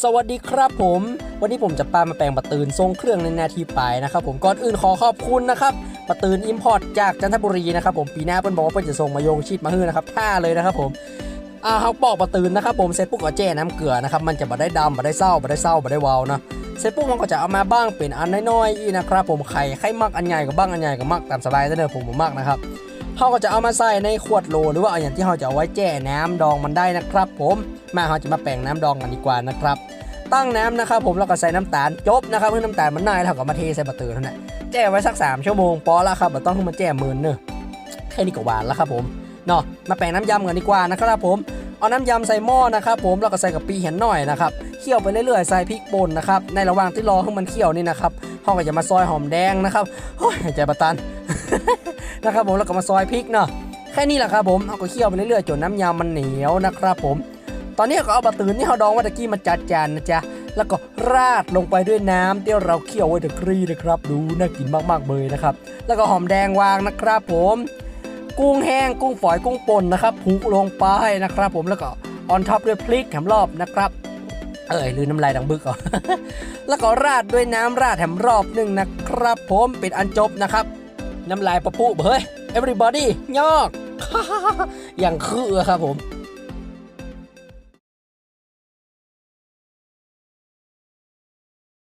สวัสดีครับผม วันนี้ผมจะปามาแปลงปะตืนทรงเครื่องในนาทีไปนะครับผมก่อนอื่นขอขอบคุณนะครับปะตืนอิมพอร์ตจากจันทบุรีนะครับผมปีหน้าเปิ้ลบอกว่าเปิ้ลจะส่งมาโยงชีดมาฮื้อนะครับท่าเลยนะครับผมอ่าเขาปอกปะตืนนะครับผมเสร็จปุ๊บก็แจ้น้ำเกลือนะครับมันจะบ่ได้ดำบ่ได้เศร้าบ่ได้เศร้าบ่ได้วาวนะเสร็จปุ๊บมันก็จะเอามาบ้างเป็นอันน้อยๆอีนะครับผมไข่ไข่มักอันใหญ่กับบ้างอันใหญ่กับมักตามสบายได้เลยผมผมมักนะครับ เขาก็จะเอามาใส่ในขวดโหลหรือว่าเอาอย่างที่เราจะเอาไว้แจ่น้ำดองมันได้นะครับ ผมมาเราจะมาแป่งน้ำดองกันดีกว่านะครับ ตั้งน้ำนะครับ ผมแล้วก็ใส่น้ำตาลจบนะครับเพื่อน้ำตาลมันน่ายแล้วก็มาเทใส่บะเตือเท่านั้นแจ่ไว้สัก 3 ชั่วโมงพอแล้วครับไม่ต้องให้มันแจ่มื่นเนอะแค่นี้ก็หวานแล้วครับผมเนาะมาแป่งน้ำยำกันดีกว่านะครับผมเอาน้ำยำใส่หม้อนะครับผมแล้วก็ใส่กับปีเห็นหน่อยนะครับเคี่ยวไปเรื่อยๆใส่พริกป่นนะครับในระหว่างที่รอให้มันเคี่ยวนี่นะครับเขาก็จะมาซอยหอมแดงนะครับโอ้ยหายใจประตัน นะครับผมแล้วก็มาซอยพริกเนาะแค่นี้แหละครับผมเอาก็เคี่ยวไปเรื่อยๆจนน้ำยำมันเหนียวนะครับผม ตอนนี้ก็เอาบะตืนที่เราดองไว้ตะกี้มาจัดจานนะจ๊ะแล้วก็ราดลงไปด้วยน้ำที่เราเคี่ยวไว้ตะกรีนะครับ ดูน่ากินมากๆเลยนะครับ แล้วก็หอมแดงวางนะครับผม กุ้งแห้งกุ้งฝอยกุ้งป่นนะครับผูกลงไปนะครับ ผมแล้วก็ออนท็อปด้วยพริกแถมรอบนะครับเอ้ยลืมน้ำลายดังบึกอะแล้วก็ราดด้วยน้ำราดแถมรอบหนึ่งนะครับ ผมเป็นอันจบนะครับ น้ำลายประพุเฮ้ย everybody ยอก อย่างคือครับผม